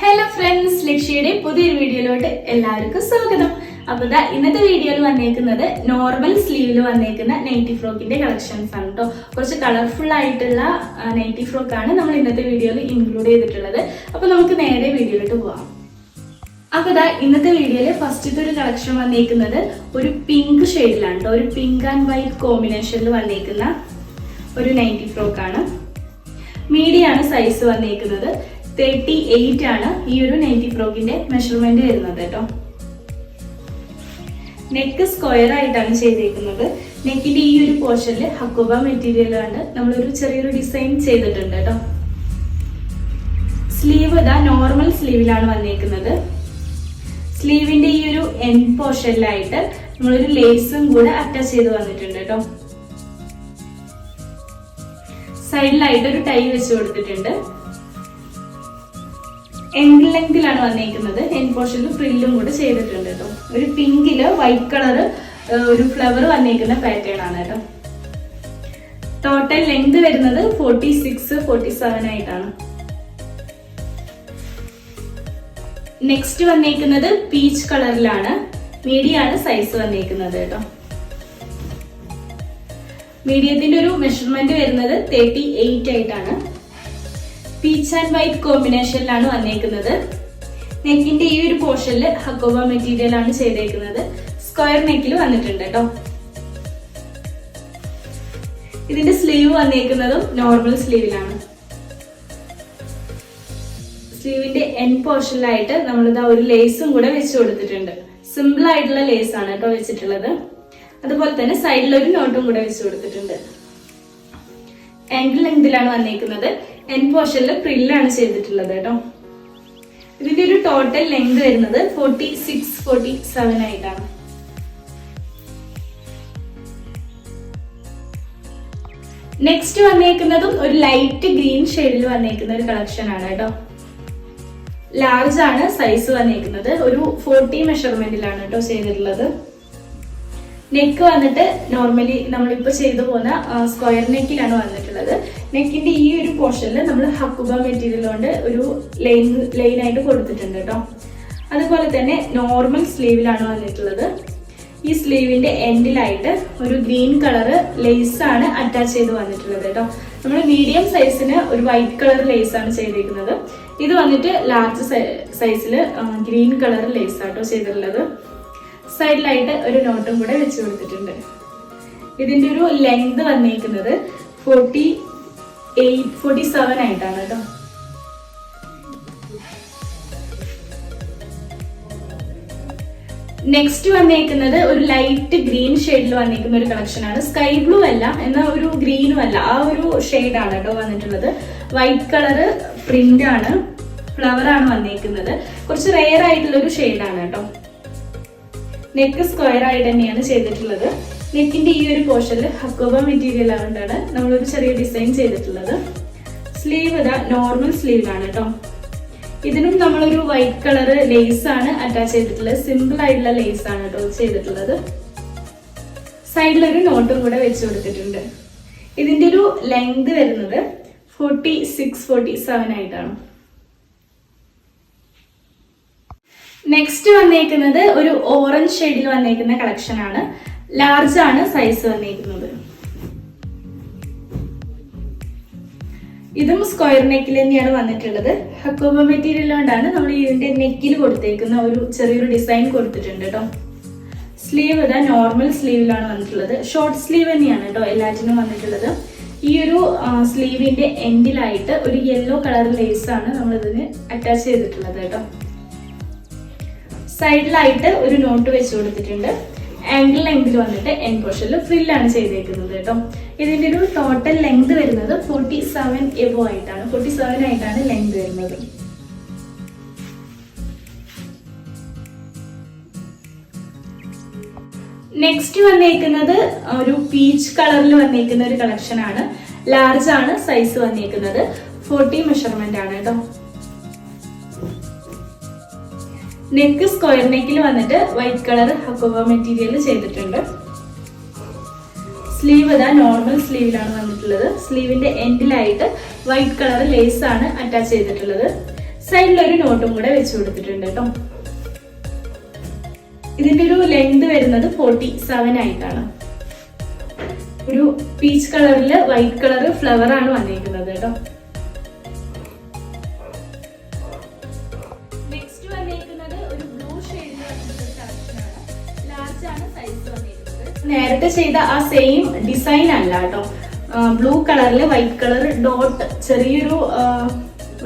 Hello friends ലക്ഷ്യയുടെ പുതിയൊരു വീഡിയോയിലോട്ട് എല്ലാവർക്കും സ്വാഗതം. അപ്പൊ ദാ ഇന്നത്തെ വീഡിയോയിൽ വന്നേക്കുന്നത് നോർമൽ സ്ലീവിൽ വന്നേക്കുന്ന നൈറ്റി ഫ്രോക്കിന്റെ കളക്ഷൻസ് ആണ് കേട്ടോ കുറച്ച് കളർഫുൾ ആയിട്ടുള്ള നൈറ്റി ഫ്രോക്കാണ് നമ്മൾ ഇന്നത്തെ വീഡിയോയിൽ ഇൻക്ലൂഡ് ചെയ്തിട്ടുള്ളത്. അപ്പൊ നമുക്ക് നേരെ വീഡിയോയിലോട്ട് പോവാം. അപ്പൊ ദാ ഇന്നത്തെ വീഡിയോയിൽ ഫസ്റ്റത്തെ ഒരു കളക്ഷൻ വന്നേക്കുന്നത് ഒരു പിങ്ക് ഷെയ്ഡിലാണ് കേട്ടോ ഒരു പിങ്ക് ആൻഡ് വൈറ്റ് കോമ്പിനേഷനിൽ വന്നേക്കുന്ന ഒരു നൈറ്റി ഫ്രോക്കാണ് മീഡിയാണ് സൈസ് വന്നേക്കുന്നത്. തേർട്ടി എയ്റ്റ് ആണ് ഈ ഒരു നൈറ്റി ഫ്രോക്കിന്റെ മെഷർമെന്റ് വരുന്നത് കേട്ടോ നെക്ക് സ്ക്വയർ ആയിട്ടാണ് ചെയ്തേക്കുന്നത്. നെക്കിന്റെ ഈ ഒരു പോർഷനിൽ ഹക്കോബ മെറ്റീരിയൽ കൊണ്ട് നമ്മളൊരു ചെറിയൊരു ഡിസൈൻ ചെയ്തിട്ടുണ്ട് കേട്ടോ സ്ലീവ് ഇതാ നോർമൽ സ്ലീവിലാണ് വന്നേക്കുന്നത്. സ്ലീവിന്റെ ഈ ഒരു എൻ പോർഷനിലായിട്ട് നമ്മളൊരു ലേസും കൂടെ അറ്റാച്ച് ചെയ്ത് വന്നിട്ടുണ്ട് കേട്ടോ സൈഡിലായിട്ട് ഒരു ടൈ വെച്ച് കൊടുത്തിട്ടുണ്ട്. എൻഡ് ലെങ്തിലാണ് വന്നിരിക്കുന്നത് എൻഡ് പോർഷനിൽ ഫ്രില്ലും കൂടെ ചെയ്തിട്ടുണ്ട് കേട്ടോ ഒരു പിങ്കിൽ വൈറ്റ് കളർ ഒരു ഫ്ലവർ വന്നിരിക്കുന്ന പാറ്റേൺ ആണ് കേട്ടോ ടോട്ടൽ ലെങ്ത് വരുന്നത് ഫോർട്ടി സിക്സ് ഫോർട്ടി സെവൻ ആയിട്ടാണ്. നെക്സ്റ്റ് വന്നേക്കുന്നത് പീച്ച് കളറിലാണ് മീഡിയാണ് സൈസ് വന്നേക്കുന്നത് കേട്ടോ മീഡിയത്തിന്റെ ഒരു മെഷർമെന്റ് വരുന്നത് തേർട്ടി എയ്റ്റ് ആയിട്ടാണ്. പീച്ച് ആൻഡ് വൈറ്റ് കോമ്പിനേഷനിലാണ് വന്നേക്കുന്നത്. നെക്കിന്റെ ഈ ഒരു പോർഷനിൽ ഹക്കോബ മെറ്റീരിയൽ ആണ് ചെയ്തേക്കുന്നത്. സ്ക്വയർ നെക്കിൽ വന്നിട്ടുണ്ട് കേട്ടോ ഇതിന്റെ സ്ലീവ് വന്നേക്കുന്നതും നോർമൽ സ്ലീവിലാണ് സ്ലീവിന്റെ എൻ പോർഷനിലായിട്ട് നമ്മളിതാ ഒരു ലേസും കൂടെ വെച്ച് കൊടുത്തിട്ടുണ്ട്. സിമ്പിൾ ആയിട്ടുള്ള ലേസ് ആണ് കേട്ടോ വെച്ചിട്ടുള്ളത്. അതുപോലെ തന്നെ സൈഡിലൊരു നോട്ടും കൂടെ വെച്ച് കൊടുത്തിട്ടുണ്ട്. ആംഗിൾ ലെങ്തിലാണ് വന്നേക്കുന്നത്. എൻ പോർഷനിൽ പ്രില്ലാണ് ചെയ്തിട്ടുള്ളത് കേട്ടോ. ഇതിന്റെ ഒരു ടോട്ടൽ ലെങ്ത് വരുന്നത് ഫോർട്ടി സിക്സ് ഫോർട്ടി സെവൻ ആയിട്ടാണ്. നെക്സ്റ്റ് വന്നേക്കുന്നതും ഒരു ലൈറ്റ് ഗ്രീൻ ഷെയ്ഡിൽ വന്നേക്കുന്ന ഒരു കളക്ഷൻ ആണ് കേട്ടോ. ലാർജ് ആണ് സൈസ് വന്നേക്കുന്നത്. ഒരു ഫോർട്ടി മെഷർമെന്റിലാണ് കേട്ടോ ചെയ്തിട്ടുള്ളത്. നെക്ക് വന്നിട്ട് നോർമലി നമ്മളിപ്പോ ചെയ്തു പോകുന്ന സ്ക്വയർ നെക്കിലാണ് വന്നിട്ടുള്ളത്. നെക്കിന്റെ ഈ ഒരു പോർഷനിൽ നമ്മൾ ഹക്കുബ മെറ്റീരിയൽ കൊണ്ട് ഒരു ലൈൻ ലൈൻ ആയിട്ട് കൊടുത്തിട്ടുണ്ട് കേട്ടോ അതുപോലെ തന്നെ നോർമൽ സ്ലീവിലാണ് വന്നിട്ടുള്ളത്. ഈ സ്ലീവിന്റെ എൻഡിലായിട്ട് ഒരു ഗ്രീൻ ലേസ് ആണ് അറ്റാച്ച് ചെയ്ത് വന്നിട്ടുള്ളത് കേട്ടോ നമ്മൾ മീഡിയം സൈസിന് ഒരു വൈറ്റ് കളർ ആണ് ചെയ്തിരിക്കുന്നത് ഇത് വന്നിട്ട് ലാർജ് സൈസിൽ ഗ്രീൻ കളർ ലേസ് ആട്ടോ ചെയ്തിട്ടുള്ളത്. സൈഡിലായിട്ട് ഒരു നോട്ടും കൂടെ വെച്ച് കൊടുത്തിട്ടുണ്ട്. ഇതിന്റെ ഒരു ലെങ്ത് വന്നിരിക്കുന്നത് ഫോർട്ടി എയ്റ്റ് ഫോർട്ടി സെവൻ ആയിട്ടാണ് കേട്ടോ. നെക്സ്റ്റ് വന്നേക്കുന്നത് ഒരു ലൈറ്റ് ഗ്രീൻ ഷെയ്ഡിൽ വന്നേക്കുന്ന ഒരു കളക്ഷൻ ആണ്. സ്കൈ ബ്ലൂ അല്ല എന്നാൽ ഒരു ഗ്രീനും അല്ല. ആ ഒരു ഷെയ്ഡാണ് കേട്ടോ വന്നിട്ടുള്ളത്. വൈറ്റ് കളറ് പ്രിന്റ് ആണ് ഫ്ലവർ ആണ് വന്നേക്കുന്നത്. കുറച്ച് റെയർ ആയിട്ടുള്ള ഒരു ഷെയ്ഡാണ് കേട്ടോ. നെക്ക് സ്ക്വയർ ആയിട്ട് തന്നെയാണ് ചെയ്തിട്ടുള്ളത്. നെക്കിന്റെ ഈ ഒരു പോർഷനിൽ ഹക്കോബ മെറ്റീരിയൽ നമ്മൾ നമ്മളൊരു ചെറിയ ഡിസൈൻ ചെയ്തിട്ടുള്ളത്. സ്ലീവ് ഇതാ നോർമൽ സ്ലീവിലാണ് കേട്ടോ ഇതിനും നമ്മളൊരു വൈറ്റ് കളർ ലേസ് ആണ് അറ്റാച്ച് ചെയ്തിട്ടുള്ളത്. സിമ്പിൾ ആയിട്ടുള്ള ലേസ് ആണ് കേട്ടോ ചെയ്തിട്ടുള്ളത്. സൈഡിലൊരു നോട്ടും കൂടെ വെച്ച് കൊടുത്തിട്ടുണ്ട്. ഇതിന്റെ ഒരു ലെങ്ത് വരുന്നത് ഫോർട്ടി സിക്സ് ഫോർട്ടി സെവൻ ആയിട്ടാണ്. നെക്സ്റ്റ് വന്നേക്കുന്നത് ഒരു ഓറഞ്ച് ഷെയ്ഡിൽ വന്നേക്കുന്ന കളക്ഷൻ ആണ്. ലാർജ് ആണ് സൈസ് വന്നേക്കുന്നത്. ഇതും സ്ക്വയർ നെക്കിൽ തന്നെയാണ് വന്നിട്ടുള്ളത്. ഹക്കോബ മെറ്റീരിയൽ കൊണ്ടാണ് നമ്മൾ ഇതിന്റെ നെക്കിൽ കൊടുത്തേക്കുന്ന ഒരു ചെറിയൊരു ഡിസൈൻ കൊടുത്തിട്ടുണ്ട് കേട്ടോ സ്ലീവ് ഇതാ നോർമൽ സ്ലീവിലാണ് വന്നിട്ടുള്ളത്. ഷോർട്ട് സ്ലീവ് തന്നെയാണ് കേട്ടോ എല്ലാറ്റിനും വന്നിട്ടുള്ളത്. ഈ ഒരു സ്ലീവിന്റെ എൻഡിലായിട്ട് ഒരു യെല്ലോ കളർ ലേസ് ആണ് നമ്മൾ ഇതിന് അറ്റാച്ച് ചെയ്തിട്ടുള്ളത് കേട്ടോ സൈഡിലായിട്ട് ഒരു നോട്ട് വെച്ച് കൊടുത്തിട്ടുണ്ട്. ആംഗിൾ ലെങ്തിൽ വന്നിട്ട് എൻ പോർഷനിൽ ഫ്രില്ലാണ് ചെയ്തേക്കുന്നത് കേട്ടോ. ഇതിന്റെ ഒരു ടോട്ടൽ ലെങ്ത് വരുന്നത് ഫോർട്ടി സെവൻ എബോ ആയിട്ടാണ്. ഫോർട്ടി സെവൻ ആയിട്ടാണ് ലെങ്ത് വരുന്നത്. നെക്സ്റ്റ് വന്നേക്കുന്നത് ഒരു പീച്ച് കളറിൽ വന്നേക്കുന്ന ഒരു കളക്ഷൻ ആണ്. ലാർജ് ആണ് സൈസ് വന്നേക്കുന്നത്. ഫോർട്ടി മെഷർമെന്റ് ആണ് കേട്ടോ. നെക്ക് സ്ക്വയർ നെക്കിൽ വന്നിട്ട് വൈറ്റ് കളർ ഹക്കോവ മെറ്റീരിയൽ ചെയ്തിട്ടുണ്ട്. സ്ലീവ് ഇതാ നോർമൽ സ്ലീവിലാണ് വന്നിട്ടുള്ളത്. സ്ലീവിന്റെ എൻഡിലായിട്ട് വൈറ്റ് കളർ ലേസ് ആണ് അറ്റാച്ച് ചെയ്തിട്ടുള്ളത്. സൈഡിൽ ഒരു നോട്ടും കൂടെ വെച്ച് കൊടുത്തിട്ടുണ്ട് കേട്ടോ ഇതിന്റെ ഒരു ലെങ്ത് വരുന്നത് ഫോർട്ടി സെവൻ ആയിട്ടാണ്. ഒരു പീച്ച് കളറിൽ വൈറ്റ് കളർ ഫ്ലവർ ആണ് വന്നിരിക്കുന്നത് കേട്ടോ നേരത്തെ ചെയ്ത ആ സെയിം ഡിസൈൻ അല്ല കേട്ടോ ബ്ലൂ കളറിൽ വൈറ്റ് കളർ ഡോട്ട് ചെറിയൊരു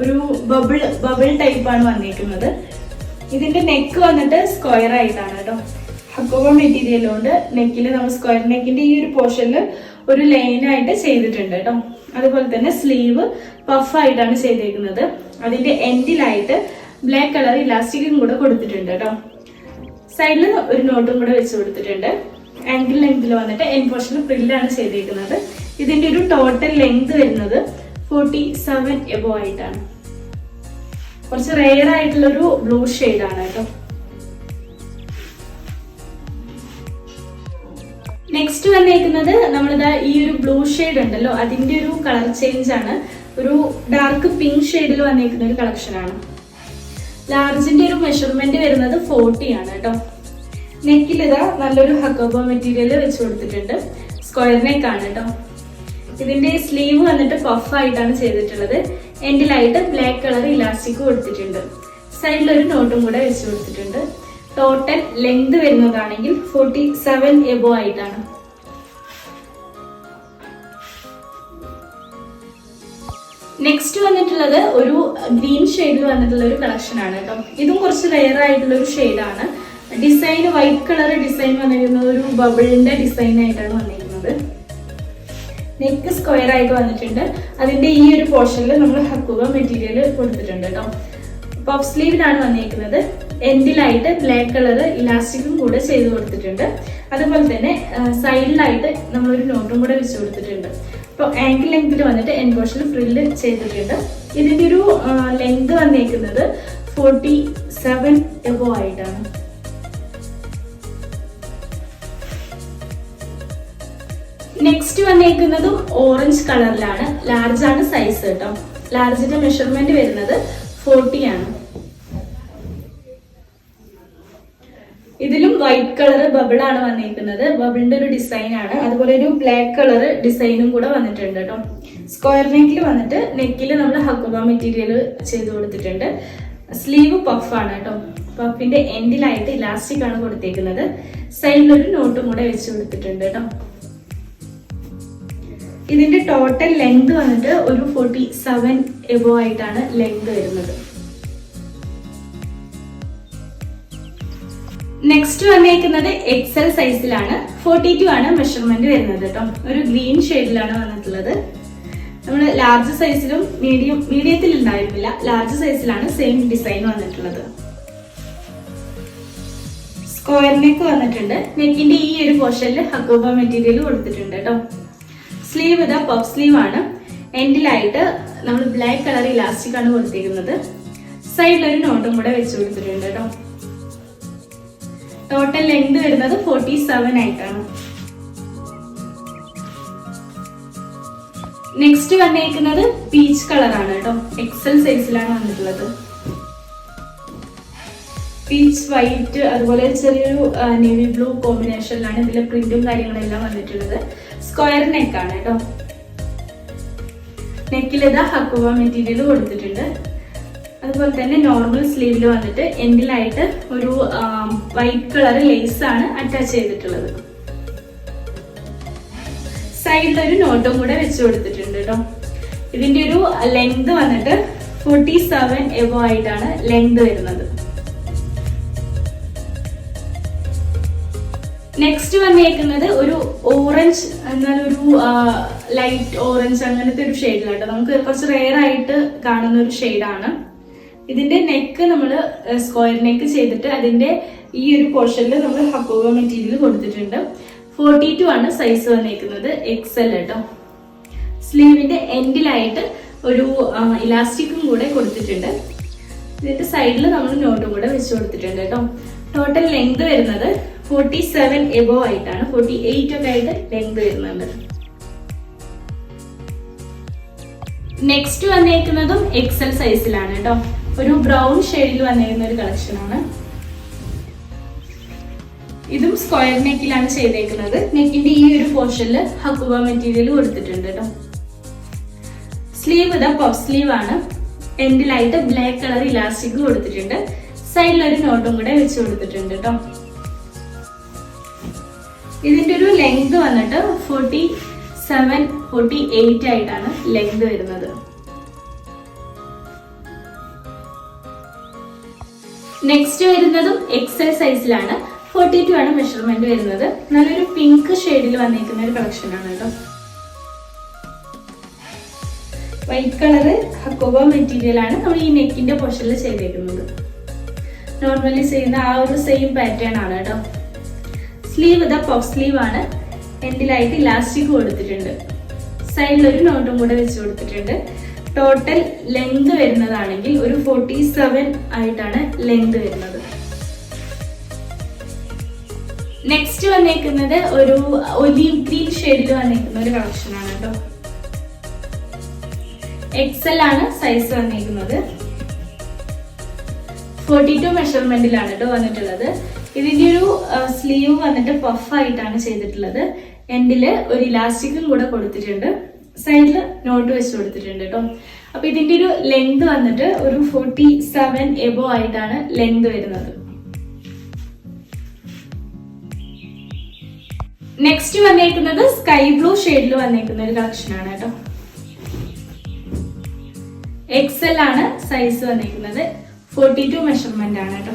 ഒരു ബബിൾ ബബിൾ ടൈപ്പ് ആണ് വന്നിരിക്കുന്നത്. ഇതിന്റെ നെക്ക് വന്നിട്ട് സ്ക്വയർ ആയിട്ടാണ് കേട്ടോ ഹക്കോബ മെറ്റീരിയൽ കൊണ്ട് നെക്കിൽ നമ്മൾ സ്ക്വയർ നെക്കിന്റെ ഈ ഒരു പോർഷനിൽ ഒരു ലൈൻ ആയിട്ട് ചെയ്തിട്ടുണ്ട് കേട്ടോ അതുപോലെ തന്നെ സ്ലീവ് പഫ് ആയിട്ടാണ് ചെയ്തേക്കുന്നത്. അതിന്റെ എൻഡിലായിട്ട് ബ്ലാക്ക് കളർ ഇലാസ്റ്റിക്കും കൂടെ കൊടുത്തിട്ടുണ്ട് കേട്ടോ സൈഡിൽ ഒരു നോട്ടും കൂടെ വെച്ച് കൊടുത്തിട്ടുണ്ട്. ആംഗിൾ ലെങ്തിൽ വന്നിട്ട് എൻ പോർഷൻ പ്രില്ലാണ് ചെയ്തിരിക്കുന്നത് ഇതിന്റെ ഒരു ടോട്ടൽ ലെങ്ത് വരുന്നത് ഫോർട്ടി സെവൻ എബോ ആയിട്ടാണ്. കുറച്ച് റെയർ ആയിട്ടുള്ള ഒരു ബ്ലൂ ആണ് കേട്ടോ. നെക്സ്റ്റ് വന്നേക്കുന്നത് നമ്മളിതാ ഈ ഒരു ബ്ലൂ ഷെയ്ഡ് ഉണ്ടല്ലോ അതിന്റെ ഒരു കളർ ചേഞ്ച് ആണ്. ഒരു ഡാർക്ക് പിങ്ക് ഷെയ്ഡിൽ വന്നേക്കുന്ന ഒരു കളക്ഷൻ ആണ്. ലാർജിന്റെ ഒരു മെഷർമെന്റ് വരുന്നത് ഫോർട്ടി ആണ് കേട്ടോ. നെക്കിൽ ഇതാ നല്ലൊരു ഹക്കോബ മെറ്റീരിയൽ വെച്ച് കൊടുത്തിട്ടുണ്ട്. സ്ക്വയർ ആണ് കേട്ടോ ഇതിന്റെ സ്ലീവ് വന്നിട്ട് പഫ് ആയിട്ടാണ് ചെയ്തിട്ടുള്ളത്. എൻഡിലായിട്ട് ബ്ലാക്ക് കളർ ഇലാസ്റ്റിക് കൊടുത്തിട്ടുണ്ട്. സൈഡിൽ ഒരു നോട്ടും കൂടെ വെച്ച് കൊടുത്തിട്ടുണ്ട്. ടോട്ടൽ ലെങ്ത് വരുന്നതാണെങ്കിൽ ഫോർട്ടി സെവൻ എബോ ആയിട്ടാണ്. നെക്സ്റ്റ് വന്നിട്ടുള്ളത് ഒരു ഗ്രീൻ ഷെയ്ഡിൽ വന്നിട്ടുള്ള ഒരു കളക്ഷൻ ആണ് കേട്ടോ ഇതും കുറച്ച് റെയർ ആയിട്ടുള്ള ഒരു ഷെയ്ഡാണ് ഡിസൈൻ വൈറ്റ് കളർ ഡിസൈൻ വന്നിരിക്കുന്നത് ഒരു ബബിളിന്റെ ഡിസൈൻ ആയിട്ടാണ് വന്നിരിക്കുന്നത്. നെക്ക് സ്ക്വയർ ആയിട്ട് വന്നിട്ടുണ്ട്. അതിന്റെ ഈ ഒരു പോർഷനിൽ നമ്മൾ ഹക്കുവ മെറ്റീരിയൽ കൊടുത്തിട്ടുണ്ട് കേട്ടോ പഫ് സ്ലീവിലാണ് വന്നിരിക്കുന്നത്. എൻഡിലായിട്ട് ബ്ലാക്ക് കളർ ഇലാസ്റ്റിക്കും കൂടെ ചെയ്ത് കൊടുത്തിട്ടുണ്ട്. അതുപോലെ തന്നെ സൈഡിലായിട്ട് നമ്മളൊരു നോട്ടും കൂടെ വെച്ച് കൊടുത്തിട്ടുണ്ട്. അപ്പോൾ ആങ്കിൾ ലെങ്തിൽ വന്നിട്ട് എൻ പോർഷനിൽ ഫ്രില്ല് ചെയ്തിട്ടുണ്ട്. ഇതിന്റെ ഒരു ലെങ്ത് വന്നിരിക്കുന്നത് ഫോർട്ടി സെവൻ എബോ ആയിട്ടാണ്. നെക്സ്റ്റ് വന്നേക്കുന്നതും ഓറഞ്ച് കളറിലാണ് ലാർജ് ആണ് സൈസ് കേട്ടോ ലാർജിന്റെ മെഷർമെന്റ് വരുന്നത് ഫോർട്ടി ആണ്. ഇതിലും വൈറ്റ് കളർ ബബിൾ ആണ് വന്നിരിക്കുന്നത് ബബിളിന്റെ ഒരു ഡിസൈൻ ആണ്. അതുപോലെ ഒരു ബ്ലാക്ക് കളർ ഡിസൈനും കൂടെ വന്നിട്ടുണ്ട് കേട്ടോ സ്ക്വയർ നെക്കിൽ വന്നിട്ട് നെക്കിൽ നമ്മൾ ഹക്കുബ മെറ്റീരിയൽ ചെയ്ത് കൊടുത്തിട്ടുണ്ട്. സ്ലീവ് പഫ് ആണ് കേട്ടോ പഫിന്റെ എൻഡിലായിട്ട് ഇലാസ്റ്റിക് ആണ് കൊടുത്തേക്കുന്നത്. സൈഡിലൊരു നോട്ടും കൂടെ വെച്ച് കൊടുത്തിട്ടുണ്ട് കേട്ടോ ഇതിന്റെ ടോട്ടൽ ലെങ്ത് വന്നിട്ട് ഒരു ഫോർട്ടി സെവൻ എബോ ആയിട്ടാണ് ലെങ്ത് വരുന്നത്. നെക്സ്റ്റ് വന്നേക്കുന്നത് എക്സൽ സൈസിലാണ് ഫോർട്ടി ടു ആണ് മെഷർമെന്റ് വരുന്നത് കേട്ടോ. ഒരു ഗ്രീൻ ഷെയ്ഡിലാണ് വന്നിട്ടുള്ളത്. നമ്മൾ ലാർജ് സൈസിലും മീഡിയം മീഡിയത്തിൽ ഉണ്ടായിരുന്നില്ല. ലാർജ് സൈസിലാണ് സെയിം ഡിസൈൻ വന്നിട്ടുള്ളത്. സ്ക്വയർ നെക്ക് വന്നിട്ടുണ്ട്. നെക്കിന്റെ ഈ ഒരു പോർഷനിൽ ഹക്കോബ മെറ്റീരിയൽ കൊടുത്തിട്ടുണ്ട് കേട്ടോ. സ്ലീവ് ഇതാ പഫ് സ്ലീവ് ആണ്. എൻഡിലായിട്ട് നമ്മൾ ബ്ലാക്ക് കളർ ഇലാസ്റ്റിക് ആണ് കൊടുത്തിരിക്കുന്നത് സൈഡിൽ ഒരു നോട്ടും കൂടെ വെച്ച് കൊടുത്തിട്ടുണ്ട് കേട്ടോ ടോട്ടൽ ലെങ്ത് വരുന്നത് ഫോർട്ടി സെവൻ ആയിട്ടാണ്. നെക്സ്റ്റ് വന്നേക്കുന്നത് പീച്ച് കളർ ആണ് കേട്ടോ എക്സൽ സൈസിലാണ് വന്നിട്ടുള്ളത്. പീച്ച് വൈറ്റ് അതുപോലെ ചെറിയൊരു നേവി ബ്ലൂ കോമ്പിനേഷനിലാണ് ഇതിലെ പ്രിന്റും കാര്യങ്ങളെല്ലാം വന്നിട്ടുള്ളത്. സ്ക്വയർ നെക്ക് ആണ് കേട്ടോ. നെക്കിൽ ഇതാ ഹക്കുവ മെറ്റീരിയൽ കൊടുത്തിട്ടുണ്ട്. അതുപോലെ തന്നെ നോർമൽ സ്ലീവിൽ വന്നിട്ട് എൻഡിലായിട്ട് ഒരു വൈറ്റ് കളർ ലേസ് ആണ് അറ്റാച്ച് ചെയ്തിട്ടുള്ളത്. സൈഡിൽ ഒരു നോട്ടും കൂടെ വെച്ച് കൊടുത്തിട്ടുണ്ട് കേട്ടോ. ഇതിന്റെ ഒരു ലെങ്ത് വന്നിട്ട് ഫോർട്ടി സെവൻ എബോ ആയിട്ടാണ് ലെങ്ത് വരുന്നത്. നെക്സ്റ്റ് വന്നേക്കുന്നത് ഒരു ഓറഞ്ച് എന്നാൽ ഒരു ലൈറ്റ് ഓറഞ്ച് അങ്ങനത്തെ ഒരു ഷെയ്ഡിലാട്ടോ നമുക്ക് കുറച്ച് റെയർ ആയിട്ട് കാണുന്ന ഒരു ഷെയ്ഡാണ് ഇതിന്റെ നെക്ക് നമ്മൾ സ്ക്വയർ നെക്ക് ചെയ്തിട്ട് അതിന്റെ ഈ ഒരു പോർഷനിൽ നമ്മൾ ഹക്കോവ മെറ്റീരിയൽ കൊടുത്തിട്ടുണ്ട്. ഫോർട്ടി ടു ആണ് സൈസ് വന്നേക്കുന്നത് എൽ കേട്ടോ സ്ലീവിന്റെ എൻഡിലായിട്ട് ഒരു ഇലാസ്റ്റിക്കും കൂടെ കൊടുത്തിട്ടുണ്ട്. ഇതിന്റെ സൈഡിൽ നമ്മൾ നോട്ടും കൂടെ വെച്ച് കൊടുത്തിട്ടുണ്ട് കേട്ടോ ടോട്ടൽ ലെങ്ത് വരുന്നത് ഫോർട്ടി സെവൻ എബോ ആയിട്ടാണ് ഫോർട്ടി എയ്റ്റ് ഒക്കെ ആയിട്ട് ലെങ്ത് വരുന്നുണ്ട് നെക്സ്റ്റ് വന്നേക്കുന്നതും എക്സൽ സൈസിലാണ് കേട്ടോ. ഒരു ബ്രൗൺ ഷെയ്ഡിൽ വന്നിരുന്ന ഒരു കളക്ഷനാണ് ഇതും സ്ക്വയർ നെക്കിലാണ് ചെയ്തേക്കുന്നത്. നെക്കിന്റെ ഈ ഒരു പോർഷനിൽ ഹക്കുബ മെറ്റീരിയൽ കൊടുത്തിട്ടുണ്ട് കേട്ടോ. സ്ലീവ് ഇതാ പഫ് സ്ലീവ് ആണ്. എൻഡിലായിട്ട് ബ്ലാക്ക് കളർ ഇലാസ്റ്റിക് കൊടുത്തിട്ടുണ്ട്. സൈഡിൽ ഒരു നോട്ടും കൂടെ വെച്ച് കൊടുത്തിട്ടുണ്ട് കേട്ടോ. ഇതിന്റെ ഒരു ലെങ്ത് വന്നിട്ട് ഫോർട്ടി സെവൻ ഫോർട്ടി എയ്റ്റ് ആയിട്ടാണ് ലെങ്ത് വരുന്നത്. നെക്സ്റ്റ് വരുന്നതും എക്സൽ സൈസിലാണ് ഫോർട്ടി ടു ആണ് മെഷർമെന്റ് വരുന്നത്. നല്ലൊരു പിങ്ക് ഷെയ്ഡിൽ വന്നിരിക്കുന്ന ഒരു കളക്ഷൻ ആണ് കേട്ടോ. വൈറ്റ് കളറ് ഹക്കോബ മെറ്റീരിയൽ ആണ് നമ്മൾ ഈ നെക്കിന്റെ പോർഷനിൽ ചെയ്തേക്കുന്നത്. നോർമലി ചെയ്യുന്ന ആ ഒരു സെയിം പാറ്റേൺ ആണ് കേട്ടോ. സ്ലീവ് ഇതാ പഫ് സ്ലീവ് ആണ് എൻഡിലായിട്ട് ഇലാസ്റ്റിക് കൊടുത്തിട്ടുണ്ട്. സൈഡിൽ ഒരു നോട്ടും കൂടെ വെച്ച് കൊടുത്തിട്ടുണ്ട്. ടോട്ടൽ ലെങ്ത് വരുന്നതാണെങ്കിൽ ഒരു ഫോർട്ടി സെവൻ ആയിട്ടാണ് ലെങ്ത് വരുന്നത്. നെക്സ്റ്റ് വന്നേക്കുന്നത് ഒരു ഒലീവ് ഗ്രീൻ ഷെയ്ഡിൽ വന്നേക്കുന്ന ഒരു കളക്ഷൻ ആണ് കേട്ടോ എക്സൽ ആണ് സൈസ് വന്നേക്കുന്നത്. ഫോർട്ടി ടു മെഷർമെന്റിലാണ് കേട്ടോ വന്നിട്ടുള്ളത്. ഇതിന്റെ ഒരു സ്ലീവ് വന്നിട്ട് പഫ് ആയിട്ടാണ് ചെയ്തിട്ടുള്ളത്. എൻഡിൽ ഒരു ഇലാസ്റ്റിക്കും കൂടെ കൊടുത്തിട്ടുണ്ട്. സൈഡിൽ നോട്ട് വെച്ച് കൊടുത്തിട്ടുണ്ട് കേട്ടോ അപ്പൊ ഇതിന്റെ ഒരു ലെങ്ത് വന്നിട്ട് ഒരു ഫോർട്ടി സെവൻ എബോ ആയിട്ടാണ് ലെങ്ത് വരുന്നത്. നെക്സ്റ്റ് വന്നേക്കുന്നത് സ്കൈ ബ്ലൂ ഷെയ്ഡിൽ വന്നേക്കുന്ന ഒരു കളക്ഷൻ ആണ് കേട്ടോ എക്സൽ ആണ് സൈസ് വന്നേക്കുന്നത്. ഫോർട്ടി ടു മെഷർമെന്റ് ആണ് കേട്ടോ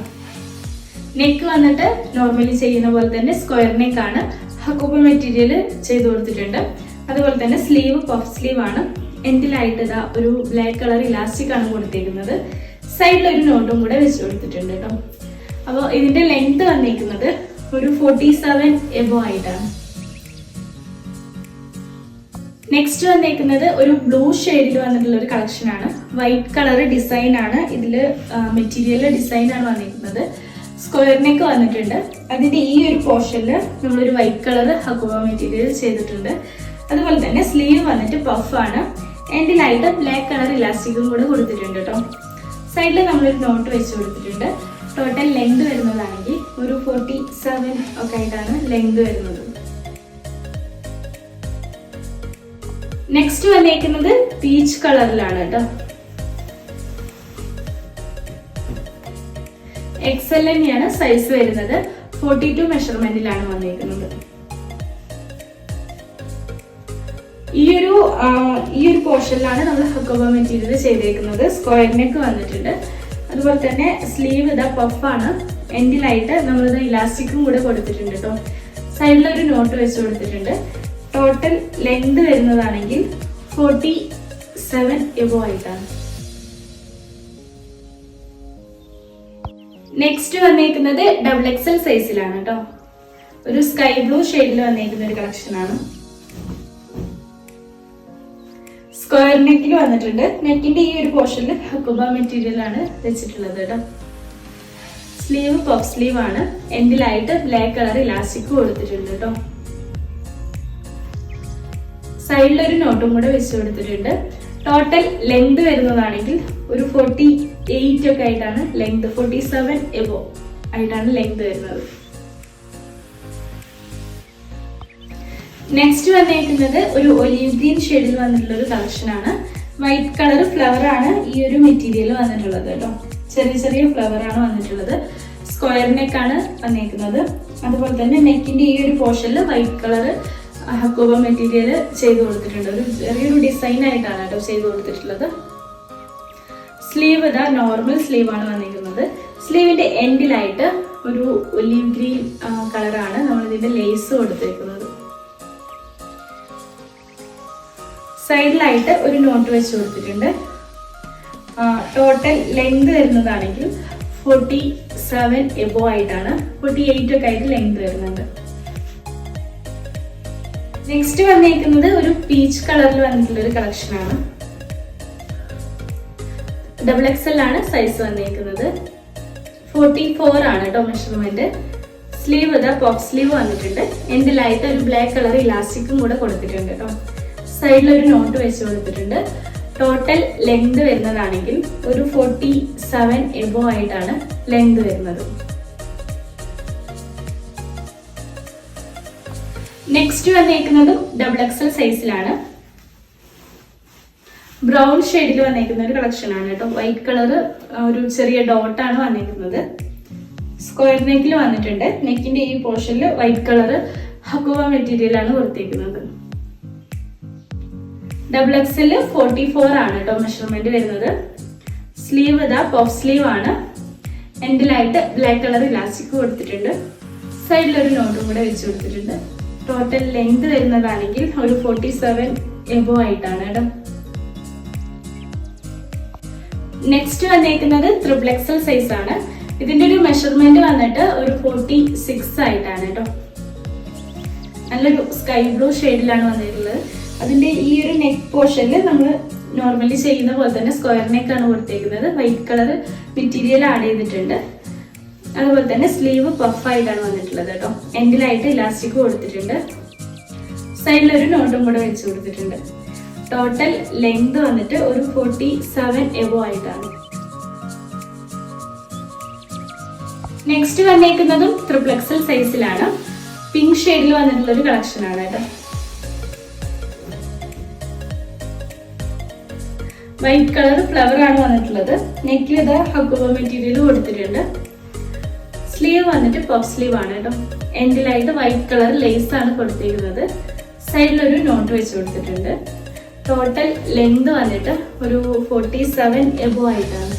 നെക്ക് വന്നിട്ട് നോർമലി ചെയ്യുന്ന പോലെ തന്നെ സ്ക്വയർ നെക്ക് ആണ്. ഹക്കോബ മെറ്റീരിയൽ ചെയ്ത് കൊടുത്തിട്ടുണ്ട്. അതുപോലെ തന്നെ സ്ലീവ് പഫ് സ്ലീവ് ആണ്. എൻഡിലായിട്ട് ഇതാ ഒരു ബ്ലാക്ക് കളർ ഇലാസ്റ്റിക് ആണ് കൊടുത്തിരിക്കുന്നത് സൈഡിൽ ഒരു നോട്ടും കൂടെ വെച്ച് കൊടുത്തിട്ടുണ്ട് കേട്ടോ അപ്പോൾ ഇതിന്റെ ലെങ്ത് വന്നിരിക്കുന്നത് ഒരു ഫോർട്ടി സെവൻ എബോ ആയിട്ടാണ്. നെക്സ്റ്റ് വന്നേക്കുന്നത് ഒരു ബ്ലൂ ഷെയ്ഡിൽ വന്നിട്ടുള്ള ഒരു കളക്ഷൻ ആണ്. വൈറ്റ് കളർ ഡിസൈൻ ആണ്. ഇതിൽ മെറ്റീരിയൽ ഡിസൈൻ ആണ് വന്നിരിക്കുന്നത് സ്ക്വയർ നെക്ക് വന്നിട്ടുണ്ട്. അതിന്റെ ഈ ഒരു പോർഷനിൽ നമ്മളൊരു വൈറ്റ് കളർ ഹക്കുവ മെറ്റീരിയൽ ചെയ്തിട്ടുണ്ട്. അതുപോലെ തന്നെ സ്ലീവ് വന്നിട്ട് പഫ് ആണ്. എൻഡിലായിട്ട് ബ്ലാക്ക് കളർ ഇലാസ്റ്റിക്കും കൂടെ കൊടുത്തിട്ടുണ്ട് കേട്ടോ സൈഡിൽ നമ്മളൊരു നോട്ട് വെച്ച് കൊടുത്തിട്ടുണ്ട്. ടോട്ടൽ ലെങ്ത് വരുന്നതാണെങ്കിൽ ഒരു ഫോർട്ടി സെവൻ ഒക്കെ ആയിട്ടാണ് ലെങ്ത് വരുന്നത്. നെക്സ്റ്റ് വന്നേക്കുന്നത് പീച്ച് കളറിലാണ് കേട്ടോ എക്സൽ തന്നെയാണ് സൈസ് വരുന്നത്. ഫോർട്ടി ടു മെഷർമെന്റിലാണ് വന്നിരിക്കുന്നത് ഈ ഒരു ഈ ഒരു പോർഷനിലാണ് നമ്മൾ ഹക്കോബ മെറ്റീരിയൽ ചെയ്തേക്കുന്നത്. സ്ക്വയർ നെക്ക് വന്നിട്ടുണ്ട്. അതുപോലെ തന്നെ സ്ലീവ് ഇതാ പഫാണ് എൻഡിലായിട്ട് നമ്മളിത് ഇലാസ്റ്റിക്കും കൂടെ കൊടുത്തിട്ടുണ്ട് കേട്ടോ സൈഡിൽ ഒരു നോട്ട് വെച്ച് കൊടുത്തിട്ടുണ്ട്. ടോട്ടൽ ലെങ്ത് വരുന്നതാണെങ്കിൽ ഫോർട്ടി സെവൻ എബോ ആയിട്ടാണ്. നെക്സ്റ്റ് വന്നിരിക്കുന്നത് ഡബിൾ എക്സൽ സൈസിലാണ് കേട്ടോ ഒരു സ്കൈ ബ്ലൂ ഷെയ്ഡിൽ വന്നേക്കുന്ന ഒരു കളക്ഷൻ ആണ്. സ്ക്വയർ നെക്കിൽ വന്നിട്ടുണ്ട്. നെക്കിന്റെ ഈ ഒരു പോർഷനിൽ ഹക്കുബ മെറ്റീരിയൽ ആണ് വെച്ചിട്ടുള്ളത് കേട്ടോ സ്ലീവ് പഫ് സ്ലീവ് ആണ്. എൻഡിലായിട്ട് ബ്ലാക്ക് കളർ ഇലാസ്റ്റിക് കൊടുത്തിട്ടുണ്ട് കേട്ടോ സൈഡിൽ ഒരു നോട്ടും കൂടെ വെച്ച് കൊടുത്തിട്ടുണ്ട്. ടോട്ടൽ ലെങ്ത് വരുന്നതാണെങ്കിൽ ഒരു ഫോർട്ടി എയ്റ്റ് ഒക്കെ ആയിട്ടാണ് ലെങ്ത് ഫോർട്ടി സെവൻ എബോ ആയിട്ടാണ് ലെങ്ത് വരുന്നത്. നെക്സ്റ്റ് വന്നേക്കുന്നത് ഒരു ഒലീവ് ഗ്രീൻ ഷെയ്ഡിൽ വന്നിട്ടുള്ള ഒരു കളക്ഷൻ ആണ്. വൈറ്റ് കളർ ഫ്ലവർ ആണ് ഈ ഒരു മെറ്റീരിയൽ വന്നിട്ടുള്ളത് കേട്ടോ. ചെറിയ ചെറിയ ഫ്ലവർ ആണ് വന്നിട്ടുള്ളത്. സ്ക്വയർ നെക്ക് ആണ് വന്നേക്കുന്നത്. അതുപോലെ തന്നെ നെക്കിന്റെ ഈ ഒരു പോർഷനിൽ വൈറ്റ് കളർ ഹക്കോബ മെറ്റീരിയൽ ചെയ്ത് കൊടുത്തിട്ടുണ്ട്. ഒരു ചെറിയൊരു ഡിസൈൻ ആയിട്ടാണ് കേട്ടോ ചെയ്ത് കൊടുത്തിട്ടുള്ളത്. സ്ലീവ് ഇതാ നോർമൽ സ്ലീവ് ആണ് വന്നിരിക്കുന്നത്. സ്ലീവിന്റെ എൻഡിലായിട്ട് ഒരു ഒലീവ് ഗ്രീൻ കളറാണ് നമ്മൾ ഇതിന്റെ ലേസ് കൊടുത്തിരിക്കുന്നത് സൈഡിലായിട്ട് ഒരു നോട്ട് വെച്ച് കൊടുത്തിട്ടുണ്ട്. ടോട്ടൽ ലെങ്ത് വരുന്നതാണെങ്കിൽ ഫോർട്ടി സെവൻ എബോ ആയിട്ടാണ് ഫോർട്ടി എയ്റ്റ് ഒക്കെ ആയിട്ട് ലെങ്ത് വരുന്നുണ്ട് നെക്സ്റ്റ് വന്നേക്കുന്നത് ഒരു പീച്ച് കളറിൽ വന്നിട്ടുള്ള ഒരു കളക്ഷൻ ആണ് എക്സ് എൽ ആണ് സൈസ് വന്നിരിക്കുന്നത്. ഫോർട്ടി ഫോർ ആണ് കേട്ടോ മെഷർമെന്റ് സ്ലീവ് ഇതാ പോപ്പ് സ്ലീവ് വന്നിട്ടുണ്ട്. എൻഡിലായിട്ട് ഒരു ബ്ലാക്ക് കളർ ഇലാസ്റ്റിക്കും കൂടെ കൊടുത്തിട്ടുണ്ട് കേട്ടോ സൈഡിൽ ഒരു നോട്ട് വെച്ച് കൊടുത്തിട്ടുണ്ട്. ടോട്ടൽ ലെങ്ത് വരുന്നതാണെങ്കിൽ ഒരു ഫോർട്ടി സെവൻ എബോ ആയിട്ടാണ് ലെങ്ത് വരുന്നത്. നെക്സ്റ്റ് വന്നേക്കുന്നത് ഡബിൾ എക്സൽ സൈസിലാണ് ബ്രൗൺ ഷെയ്ഡിൽ വന്നേക്കുന്ന ഒരു കളക്ഷൻ ആണ് കേട്ടോ. വൈറ്റ് കളർ ഒരു ചെറിയ ഡോട്ടാണ് വന്നേക്കുന്നത്. സ്ക്വയർ നെക്കിൽ വന്നിട്ടുണ്ട്. നെക്കിന്റെ ഈ പോർഷനിൽ വൈറ്റ് കളർ ഹക്കുവ മെറ്റീരിയൽ ആണ് കൊടുത്തേക്കുന്നത്. ഡബിൾ എക്സിൽ ഫോർട്ടി ഫോർ ആണ് കേട്ടോ മെഷർമെന്റ് വരുന്നത്. സ്ലീവ് ഇതാ പോഫ് സ്ലീവ് ആണ്. എൻഡിലായിട്ട് ബ്ലാക്ക് കളർ ഇലാസ്റ്റിക് കൊടുത്തിട്ടുണ്ട്. സൈഡിൽ ഒരു നോട്ടും കൂടെ വെച്ച് കൊടുത്തിട്ടുണ്ട്. ടോട്ടൽ ലെങ്ത് വരുന്നതാണെങ്കിൽ ഒരു ഫോർട്ടി സെവൻ എബോ ആയിട്ടാണ് കേട്ടോ. നെക്സ്റ്റ് വന്നേക്കുന്നത് ത്രിബിൾ എക്സൽ സൈസ് ആണ്. ഇതിന്റെ ഒരു മെഷർമെന്റ് വന്നിട്ട് ഒരു ഫോർട്ടി സിക്സ് ആയിട്ടാണ് കേട്ടോ. നല്ലൊരു സ്കൈ ബ്ലൂ ഷെയ്ഡിലാണ് വന്നിട്ടുള്ളത്. അതിന്റെ ഈ ഒരു നെക്ക് പോർഷനിൽ നമ്മൾ നോർമലി ചെയ്യുന്ന പോലെ തന്നെ സ്ക്വയർ നെക്ക് ആണ് കൊടുത്തേക്കുന്നത്. വൈറ്റ് കളർ മെറ്റീരിയൽ ആഡ് ചെയ്തിട്ടുണ്ട്. അതുപോലെ തന്നെ സ്ലീവ് പഫ് ആയിട്ടാണ് വന്നിട്ടുള്ളത് കേട്ടോ. എൻഡിലായിട്ട് ഇലാസ്റ്റിക് കൊടുത്തിട്ടുണ്ട്. സൈഡിലൊരു നോട്ടും കൂടെ വെച്ച് കൊടുത്തിട്ടുണ്ട്. ടോട്ടൽ ലെങ്ത് വന്നിട്ട് ഒരു ഫോർട്ടി സെവൻ എബോ ആയിട്ടാണ്. നെക്സ്റ്റ് വന്നേക്കുന്നതും ത്രിപ്ലക്സൽ സൈസിലാണ് പിങ്ക് ഷെയ്ഡിൽ വന്നിട്ടുള്ള ഒരു കളക്ഷൻ ആണ് കേട്ടോ. വൈറ്റ് കളർ ഫ്ലവർ ആണ് വന്നിട്ടുള്ളത്. നെക്കിൽ ഇത് ഹക്കുബ മെറ്റീരിയൽ കൊടുത്തിട്ടുണ്ട്. സ്ലീവ് വന്നിട്ട് പഫ് സ്ലീവ് ആണ് കേട്ടോ. എൻഡിലായിട്ട് വൈറ്റ് കളർ ലേസ് ആണ് കൊടുത്തിരിക്കുന്നത് സൈഡിലൊരു നോട്ട് വെച്ച് കൊടുത്തിട്ടുണ്ട്. ടോട്ടൽ ലെങ്ത് വന്നിട്ട് ഒരു ഫോർട്ടി സെവൻ എബോ ആയിട്ടാണ്.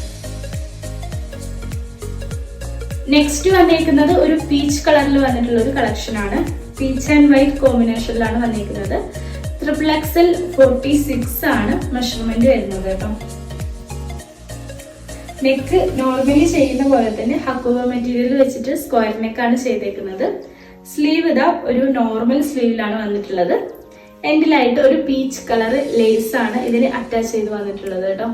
നെക്സ്റ്റ് വന്നേക്കുന്നത് ഒരു പീച്ച് കളറിൽ വന്നിട്ടുള്ള ഒരു കളക്ഷൻ ആണ് പീച്ച് ആൻഡ് വൈറ്റ് കോമ്പിനേഷനിലാണ് വന്നേക്കുന്നത്. ട്രിപ്പിൾ എക്സൽ ഫോർട്ടി സിക്സ് ആണ് മെഷർമെന്റ് വരുന്നത് കേട്ടോ. നെക്ക് നോർമലി ചെയ്യുന്ന പോലെ തന്നെ ഹക്കുവ മെറ്റീരിയൽ വെച്ചിട്ട് സ്ക്വയർ നെക്കാണ് ചെയ്തേക്കുന്നത്. സ്ലീവ് ഇതാ ഒരു നോർമൽ സ്ലീവിലാണ് വന്നിട്ടുള്ളത്. എൻഡിലായിട്ട് ഒരു പീച്ച് കളർ ലേസ് ആണ് ഇതിന് അറ്റാച്ച് ചെയ്ത് വന്നിട്ടുള്ളത് കേട്ടോ.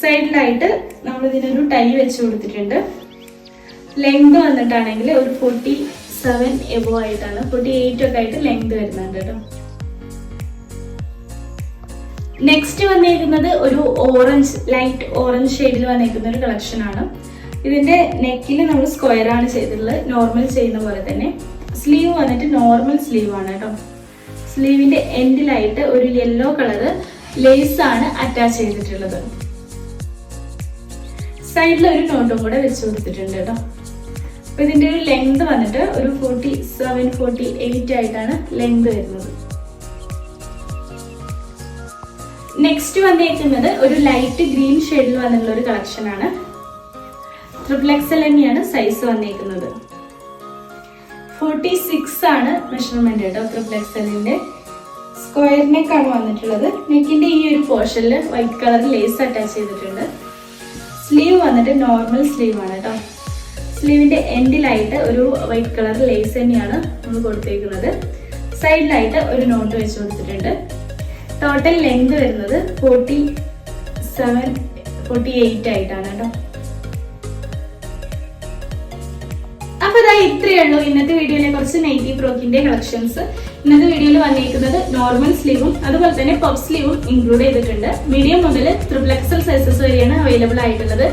സൈഡിലായിട്ട് നമ്മൾ ഇതിനൊരു ടൈ വെച്ച് കൊടുത്തിട്ടുണ്ട്. ലെങ്ത് വന്നിട്ടാണെങ്കിൽ ഒരു ഫോർട്ടി സെവൻ എബോ ആയിട്ടാണ് ഫോർട്ടി എയ്റ്റ് ഒക്കെ ആയിട്ട് ലെങ്ത് വരുന്നുണ്ട് കേട്ടോ. നെക്സ്റ്റ് വന്നേക്കുന്നത് ഒരു ഓറഞ്ച് ലൈറ്റ് ഓറഞ്ച് ഷെയ്ഡിൽ വന്നേക്കുന്ന ഒരു കളക്ഷൻ ആണ്. ഇതിന്റെ നെക്കിൽ നമ്മൾ സ്ക്വയർ ആണ് ചെയ്തിട്ടുള്ളത് നോർമൽ ചെയ്യുന്ന പോലെ തന്നെ. സ്ലീവ് വന്നിട്ട് നോർമൽ സ്ലീവ് ആണ് കേട്ടോ. സ്ലീവിന്റെ എൻഡിലായിട്ട് ഒരു യെല്ലോ കളറ് ലേസ് ആണ് അറ്റാച്ച് ചെയ്തിട്ടുള്ളത്. സൈഡിൽ ഒരു നോട്ടും കൂടെ വെച്ച് കൊടുത്തിട്ടുണ്ട് കേട്ടോ. അപ്പൊ ഇതിന്റെ ഒരു ലെങ്ത് വന്നിട്ട് ഒരു ഫോർട്ടി സെവൻ ഫോർട്ടി എയ്റ്റ് ആയിട്ടാണ് ലെങ്ത് വരുന്നത്. നെക്സ്റ്റ് വന്നേക്കുന്നത് ഒരു ലൈറ്റ് ഗ്രീൻ ഷെയ്ഡിൽ വന്നിട്ടുള്ള ഒരു കളക്ഷൻ ആണ്. ട്രിപ്ലെക്സൽ തന്നെയാണ് സൈസ് വന്നേക്കുന്നത്. ഫോർട്ടി സിക്സ് ആണ് മെഷർമെന്റ് കേട്ടോ ട്രിപ്പിൾ എക്സലിന്റെ സ്ക്വയർ ആണ് വന്നിട്ടുള്ളത്. നെക്കിന്റെ ഈ ഒരു പോർഷനിൽ വൈറ്റ് കളർ ലേസ് അറ്റാച്ച് ചെയ്തിട്ടുണ്ട്. സ്ലീവ് വന്നിട്ട് നോർമൽ സ്ലീവ് ആണ് കേട്ടോ സ്ലീവിന്റെ എൻഡിലായിട്ട് ഒരു വൈറ്റ് കളർ ലേസ് തന്നെയാണ് നമ്മൾ കൊടുത്തേക്കുന്നത്. സൈഡിലായിട്ട് ഒരു നോട്ട് വെച്ച് കൊടുത്തിട്ടുണ്ട്. ടോട്ടൽ ലെങ്ത് വരുന്നത് ഫോർട്ടി സെവൻ ഫോർട്ടി എയ്റ്റ് ആയിട്ടാണ് കേട്ടോ അപ്പൊ ഇതാ ഇത്രയേ ഉള്ളൂ. ഇന്നത്തെ വീഡിയോയിലെ കുറച്ച് നൈറ്റി ഫ്രോക്കിന്റെ കളക്ഷൻസ്. ഇന്നത്തെ വീഡിയോയിൽ വന്നിരിക്കുന്നത് നോർമൽ സ്ലീവും അതുപോലെ തന്നെ പഫ് സ്ലീവും ഇൻക്ലൂഡ് ചെയ്തിട്ടുണ്ട്. മീഡിയം മുതൽ ട്രിപ്പിൾ എക്സൽ സൈസസ് വരെയാണ് അവൈലബിൾ ആയിട്ടുള്ളത്.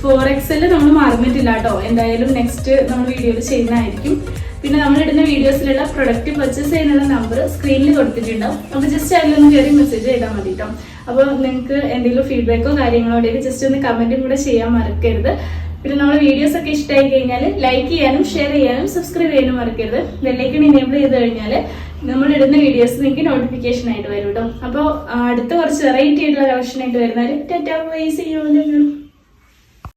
ഫോർ എക്സൽ നമ്മൾ മറന്നിട്ടില്ല കേട്ടോ. എന്തായാലും നെക്സ്റ്റ് നമ്മൾ വീഡിയോയിൽ ചെയ്യുന്നതായിരിക്കും. പിന്നെ നമ്മൾ ഇടുന്ന വീഡിയോസിലുള്ള പ്രൊഡക്റ്റ് പർച്ചേസ് ചെയ്യുന്ന നമ്പർ സ്ക്രീനിൽ കൊടുത്തിട്ടുണ്ടാവും. അപ്പോൾ ജസ്റ്റ് അതിലൊന്ന് കയറി മെസ്സേജ് ചെയ്താൽ മതി കേട്ടോ അപ്പോൾ നിങ്ങൾക്ക് എന്തെങ്കിലും ഫീഡ്ബാക്കോ കാര്യങ്ങളോ ഉണ്ടെങ്കിൽ ജസ്റ്റ് ഒന്ന് കമന്റും കൂടെ ചെയ്യാൻ മറക്കരുത്. പിന്നെ നമ്മുടെ വീഡിയോസ് ഒക്കെ ഇഷ്ടമായി കഴിഞ്ഞാൽ ലൈക്ക് ചെയ്യാനും ഷെയർ ചെയ്യാനും സബ്സ്ക്രൈബ് ചെയ്യാനും മറക്കരുത്. ബെല്ലൈക്കൺ എനേബിൾ ചെയ്ത് കഴിഞ്ഞാൽ നമ്മൾ ഇടുന്ന വീഡിയോസ് നിങ്ങൾക്ക് നോട്ടിഫിക്കേഷൻ ആയിട്ട് വരും കേട്ടോ അപ്പോൾ അടുത്ത കുറച്ച് വെറൈറ്റി ആയിട്ടുള്ള കളക്ഷൻ ആയിട്ട് വരുന്നാൽ ടാറ്റാ വൈസ് ചെയ്യുമല്ലോ